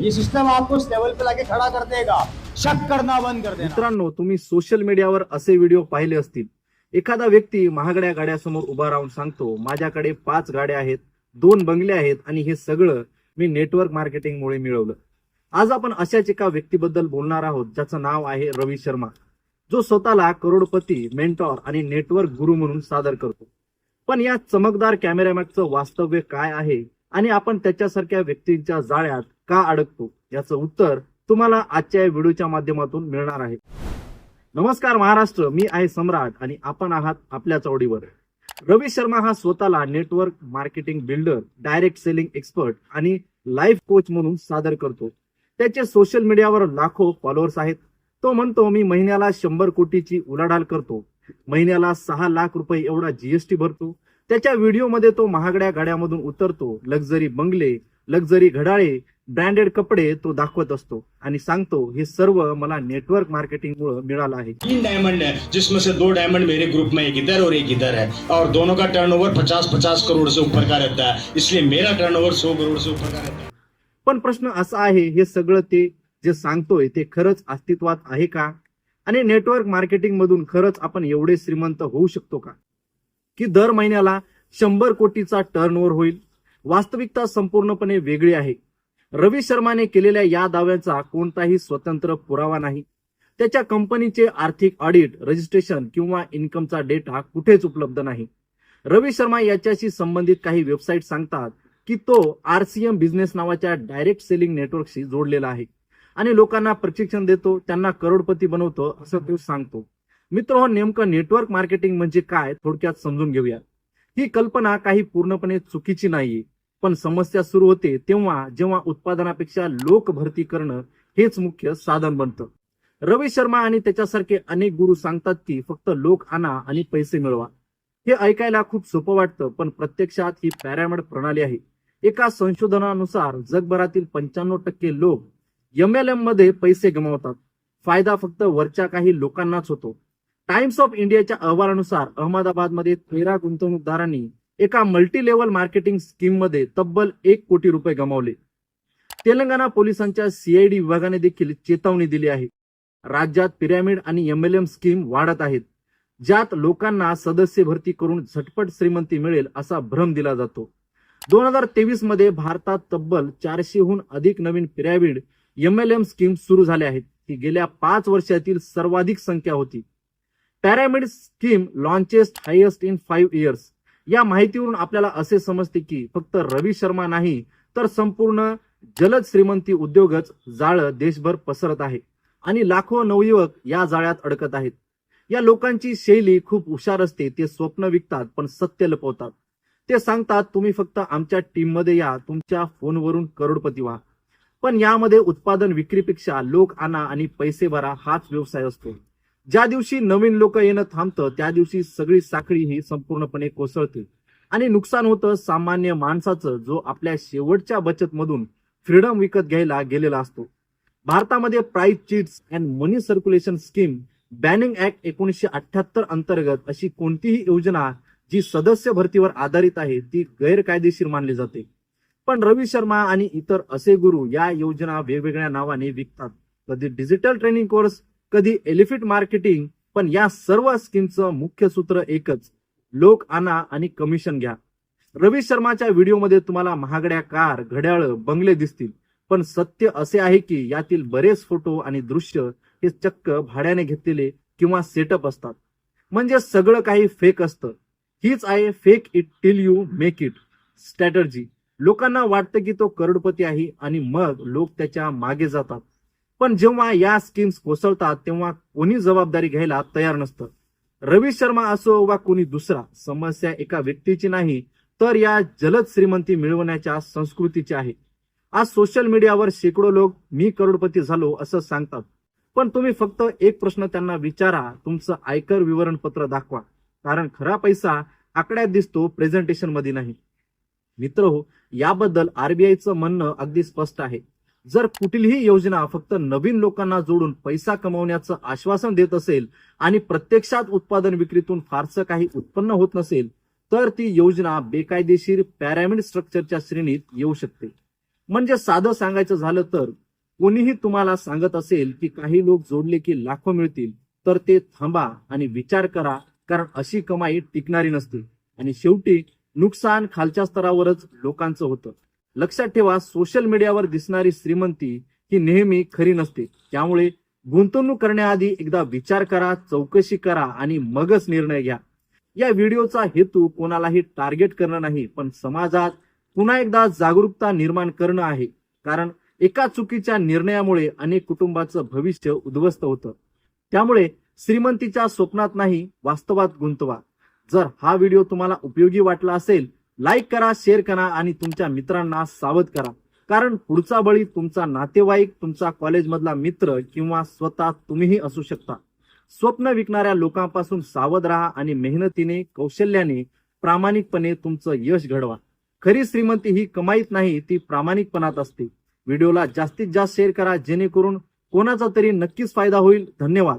ये सिस्टम आपको उस लेवल पे लाके खड़ा कर देगा। शक करना बंद कर देना। मित्रांनो तुम्ही सोशल मीडियावर असे व्हिडिओ पाहिले असतील. एखादा व्यक्ती महागड्या गाड्यासमोर उभा राहून सांगतो माझ्याकडे पाच गाड्या आहेत दोन बंगले आहेत आणि हे सगळं मी नेटवर्क मार्केटिंगमुळे मिळवलं. आज आपण अशाच एका व्यक्तीबद्दल बोलणार आहोत ज्याचं नाव आहे रवी शर्मा जो स्वतःला करोडपती मेंटॉर आणि नेटवर्क गुरु म्हणून सादर करतो. पण या चमकदार कॅमेरामॅनचं वास्तव्य काय आहे? आणि आपण त्याच्यासारख्या व्यक्तींच्या जाळ्यात का अडकतो? याचं उत्तर तुम्हाला आजच्या या व्हिडिओच्या माध्यमातून मिळणार आहे. नमस्कार महाराष्ट्र मी आहे सम्राट आणि आपण आहात आपल्या चौडीवर. रवी शर्मा हा स्वतःला network marketing builder direct selling expert आणि लाईफ कोच म्हणून सादर करतो. त्याचे सोशल मीडियावर लाखो फॉलोअर्स आहेत. तो म्हणतो मी महिन्याला शंभर कोटीची उलाढाल करतो. महिन्याला सहा लाख रुपये एवढा जीएसटी भरतो. त्याच्या व्हिडिओमध्ये तो महागड्या गाड्यामधून उतरतो. लक्झरी बंगले लक्झरी घड्याळे ब्रँडेड कपडे तो दाखवत असतो आणि सांगतो हे सर्व मला नेटवर्क मार्केटिंग मुळे मिळालं आहे. तीन डायमंड है जिसमें से दो डायमंड मेरे ग्रुप में एक इधर और एक इधर है। और दोनों का टर्नओवर 50 50 करोड़ से ऊपर का रहता है। इसलिए मेरा टर्नओवर 100 करोड़ से ऊपर का रहता है। पण प्रश्न असा आहे हे सगळं ते जे सांगतोय ते खरंच अस्तित्वात आहे का? आणि नेटवर्क मार्केटिंग मधून खरंच आपण एवढे श्रीमंत होऊ शकतो का? की दर महिन्याला शंभर कोटीचा टर्नओव्हर होईल? वास्तविकता संपूर्णपणे वेगळी आहे. रवी शर्माने केलेल्या या दाव्याचा कोणताही स्वतंत्र पुरावा नाही. त्याच्या कंपनीचे आर्थिक ऑडिट रजिस्ट्रेशन किंवा इन्कमचा डेटा कुठेच उपलब्ध नाही. रवी शर्मा याच्याशी संबंधित काही वेबसाईट सांगतात की तो आरसीएम बिझनेस नावाच्या डायरेक्ट सेलिंग नेटवर्कशी जोडलेला आहे. आणि लोकांना प्रशिक्षण देतो त्यांना करोडपती बनवतो असं तो सांगतो. मित्र हो नेमकं नेटवर्क मार्केटिंग म्हणजे काय थोडक्यात समजून घेऊया. ही कल्पना काही पूर्णपणे चुकीची नाहीये. पण समस्या सुरू होते तेव्हा जेव्हा उत्पादनापेक्षा लोक भरती करणं हेच मुख्य साधन बनतं. रवी शर्मा आणि त्याच्यासारखे अनेक गुरु सांगतात की फक्त लोक आणा आणि पैसे मिळवा. हे ऐकायला खूप सोपं वाटतं पण प्रत्यक्षात ही पॅरामिड प्रणाली आहे. एका संशोधनानुसार जगभरातील पंच्याण्णव टक्के लोक एम एल एममध्ये पैसे गमावतात. फायदा फक्त वरच्या काही लोकांनाच होतो. टाइम्स ऑफ इंडियाच्या अहवालानुसार अहमदाबादमध्ये तेरा गुंतवणूकदारांनी एका मल्टी लेवल मार्केटिंग स्कीममध्ये तब्बल एक कोटी रुपये गमावले. तेलंगणा पोलिसांच्या सीआयडी विभागाने देखील चेतावणी दिली आहे. राज्यात पिरॅमिड आणि एमएलएम स्कीम वाढत आहेत. ज्यात लोकांना सदस्य भरती करून झटपट श्रीमंती मिळेल असा भ्रम दिला जातो. दोन हजार तेवीसमध्ये भारतात तब्बल चारशेहून अधिक नवीन पिरॅमिड एमएलएम स्कीम सुरू झाल्या आहेत. ही गेल्या पाच वर्षातील सर्वाधिक संख्या होती. Pyramid scheme largest highest in five years या माहितीवरून आपल्याला असे समजते की फक्त रवी शर्मा नाही तर संपूर्ण जलद श्रीमंती उद्योगच जाळं देशभर पसरत आहे. आणि लाखो नवयुवक या जाळ्यात अडकत आहेत. या लोकांची शैली खूप हुशार असते ते स्वप्न विकतात पण सत्य लपवतात. ते सांगतात तुम्ही फक्त आमच्या टीममध्ये या तुमच्या फोनवरून करोडपती व्हा. पण यामध्ये उत्पादन विक्रीपेक्षा लोक आणा आणि पैसे भरा हाच व्यवसाय असतो. ज्या दिवशी नवीन लोक येणं थांबतं त्या दिवशी सगळी साखळी ही संपूर्णपणे कोसळते आणि नुकसान होतं सामान्य माणसाचं जो आपल्या शेवटच्या बचत मधून फ्रीडम विकत घ्यायला गेलेला असतो. भारतामध्ये prize chits and money circulation scheme banning act एकोणीसशे अठ्याहत्तर अंतर्गत अशी कोणतीही योजना जी सदस्य भरतीवर आधारित आहे ती गैरकायदेशीर मानली जाते. पण रवी शर्मा आणि इतर असे गुरु या योजना वेगवेगळ्या नावाने विकतात. कधी डिजिटल ट्रेनिंग कोर्स कधी एलिफिट मार्केटिंग पण या सर्व स्कीमचं मुख्य सूत्र एकच लोक आणा आणि कमिशन घ्या. रवी शर्माच्या व्हिडिओमध्ये तुम्हाला महागड्या कार घड्याळ बंगले दिसतील पण सत्य असे आहे की यातील बरेच फोटो आणि दृश्य हे चक्क भाड्याने घेतलेले किंवा सेटअप असतात. म्हणजे सगळं काही फेक असतं. हीच आहे fake it till you make it strategy लोकांना वाटतं की तो करोडपती आहे आणि मग लोक त्याच्यामागे जातात. पण जेव्हा या स्कीम्स कोसळतात तेव्हा कोणी जबाबदारी घ्यायला तयार नसतं. रवी शर्मा असो वा कोणी दुसरा समस्या एका व्यक्तीची नाही तर या जलद श्रीमंती मिळवण्याच्या संस्कृतीची आहे. आज सोशल मीडियावर शेकडो लोक मी करोडपती झालो असं सांगतात. पण तुम्ही फक्त एक प्रश्न त्यांना विचारा तुमचं आयकर विवरणपत्र दाखवा. कारण खरा पैसा आकड्यात दिसतो प्रेझेंटेशनमध्ये नाही. मित्र हो याबद्दल आरबीआयचं म्हणणं अगदी स्पष्ट आहे. जर कुठलीही योजना फक्त नवीन लोकांना जोडून पैसा कमवण्याचं आश्वासन देत असेल आणि प्रत्यक्षात उत्पादन विक्रीतून फारसं काही उत्पन्न होत नसेल तर ती योजना बेकायदेशीर पॅरामिड स्ट्रक्चरच्या श्रेणीत येऊ शकते. म्हणजे साधं सांगायचं झालं तर कोणीही तुम्हाला सांगत असेल की काही लोक जोडले की लाखो मिळतील तर ते थांबा आणि विचार करा कारण अशी कमाई टिकणारी नसते. आणि शेवटी नुकसान खालच्या स्तरावरच लोकांचं होतं. लक्षात ठेवा सोशल मीडियावर दिसणारी श्रीमंती ही नेहमी खरी नसते. त्यामुळे गुंतवणूक करण्याआधी एकदा विचार करा चौकशी करा आणि मगच निर्णय घ्या. या व्हिडिओचा हेतू कोणालाही टार्गेट करणं नाही पण समाजात पुन्हा एकदा जागरूकता निर्माण करणं आहे. कारण एका चुकीच्या निर्णयामुळे अनेक कुटुंबाचं भविष्य उद्ध्वस्त होतं. त्यामुळे श्रीमंतीच्या स्वप्नात नाही वास्तवात गुंतवा. जर हा व्हिडिओ तुम्हाला उपयोगी वाटला असेल लाईक करा शेअर करा आणि तुमच्या मित्रांना सावध करा. कारण पुढचा बळी तुमचा नातेवाईक तुमचा कॉलेजमधला मित्र किंवा स्वतः तुम्हीही असू शकता. स्वप्न विकणाऱ्या लोकांपासून सावध राहा आणि मेहनतीने कौशल्याने प्रामाणिकपणे तुमचं यश घडवा. खरी श्रीमंती ही कमाईत नाही ती प्रामाणिकपणात असते. व्हिडिओला जास्तीत जास्त शेअर करा जेणेकरून कोणाचा तरी नक्कीच फायदा होईल. धन्यवाद.